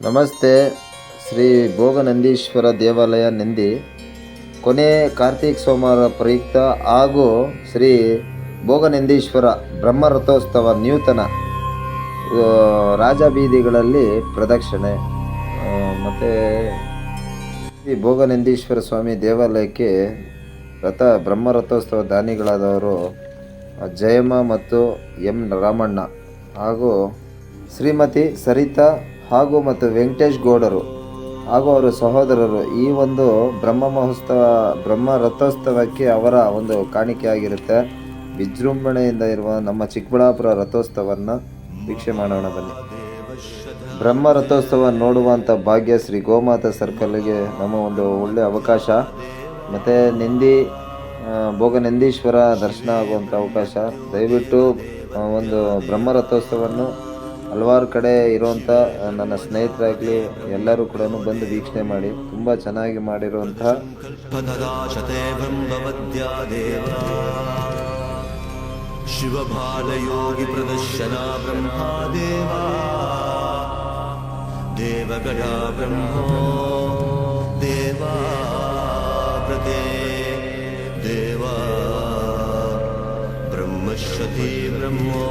ನಮಸ್ತೆ. ಶ್ರೀ ಭೋಗನಂದೀಶ್ವರ ದೇವಾಲಯ ನಂದಿ ಕೊನೆ ಕಾರ್ತಿಕ್ ಸೋಮವಾರ ಪ್ರಯುಕ್ತ ಹಾಗೂ ಶ್ರೀ ಭೋಗನಂದೀಶ್ವರ ಬ್ರಹ್ಮ ರಥೋತ್ಸವ ನೂತನ ಆ, ರಾಜ ಬೀದಿಗಳಲ್ಲಿ ಪ್ರದಕ್ಷಿಣೆ ಮತ್ತು ಶ್ರೀ ಭೋಗನಂದೀಶ್ವರ ಸ್ವಾಮಿ ದೇವಾಲಯಕ್ಕೆ ರಥ ಬ್ರಹ್ಮರಥೋತ್ಸವ ದಾನಿಗಳಾದವರು ಜಯಮ್ಮ ಮತ್ತು ಎಂ ರಾಮಣ್ಣ ಹಾಗೂ ಶ್ರೀಮತಿ ಸರಿತಾ ಹಾಗೂ ಮತ್ತು ವೆಂಕಟೇಶ್ ಗೌಡರು ಹಾಗೂ ಅವರ ಸಹೋದರರು ಈ ಒಂದು ಬ್ರಹ್ಮ ಮಹೋತ್ಸವ ಬ್ರಹ್ಮ ರಥೋತ್ಸವಕ್ಕೆ ಅವರ ಒಂದು ಕಾಣಿಕೆ ಆಗಿರುತ್ತೆ ವಿಜೃಂಭಣೆಯಿಂದ ಇರುವ ನಮ್ಮ ಚಿಕ್ಕಬಳ್ಳಾಪುರ ರಥೋತ್ಸವವನ್ನು ವೀಕ್ಷೆ ಮಾಡೋಣ ಬನ್ನಿ. ಬ್ರಹ್ಮ ರಥೋತ್ಸವ ನೋಡುವಂಥ ಭಾಗ್ಯ ಶ್ರೀ ಗೋಮಾತಾ ಸರ್ಕಲ್ಗೆ ನಮ್ಮ ಒಂದು ಒಳ್ಳೆಯ ಅವಕಾಶ. ಮತ್ತು ನಂದಿ ಭೋಗ ಭೋಗನಂದೀಶ್ವರ ದರ್ಶನ ಆಗುವಂಥ ಅವಕಾಶ. ದಯವಿಟ್ಟು ಒಂದು ಬ್ರಹ್ಮ ರಥೋತ್ಸವವನ್ನು ಹಲವಾರು ಕಡೆ ಇರುವಂಥ ನನ್ನ ಸ್ನೇಹಿತರಾಗಲಿ ಎಲ್ಲರೂ ಕೂಡ ಬಂದು ವೀಕ್ಷಣೆ ಮಾಡಿ, ತುಂಬ ಚೆನ್ನಾಗಿ ಮಾಡಿರುವಂಥ ಶಿವಬಾಲಯೋಗಿ ಪ್ರದರ್ಶನ ಬ್ರಹ್ಮದೇವ, ದೇವಗಡ ಬ್ರಹ್ಮೋ ದೇವಾ ದೇವಾ ದೇವ, ಬ್ರಹ್ಮಶ್ವತಿ ಬ್ರಹ್ಮೋ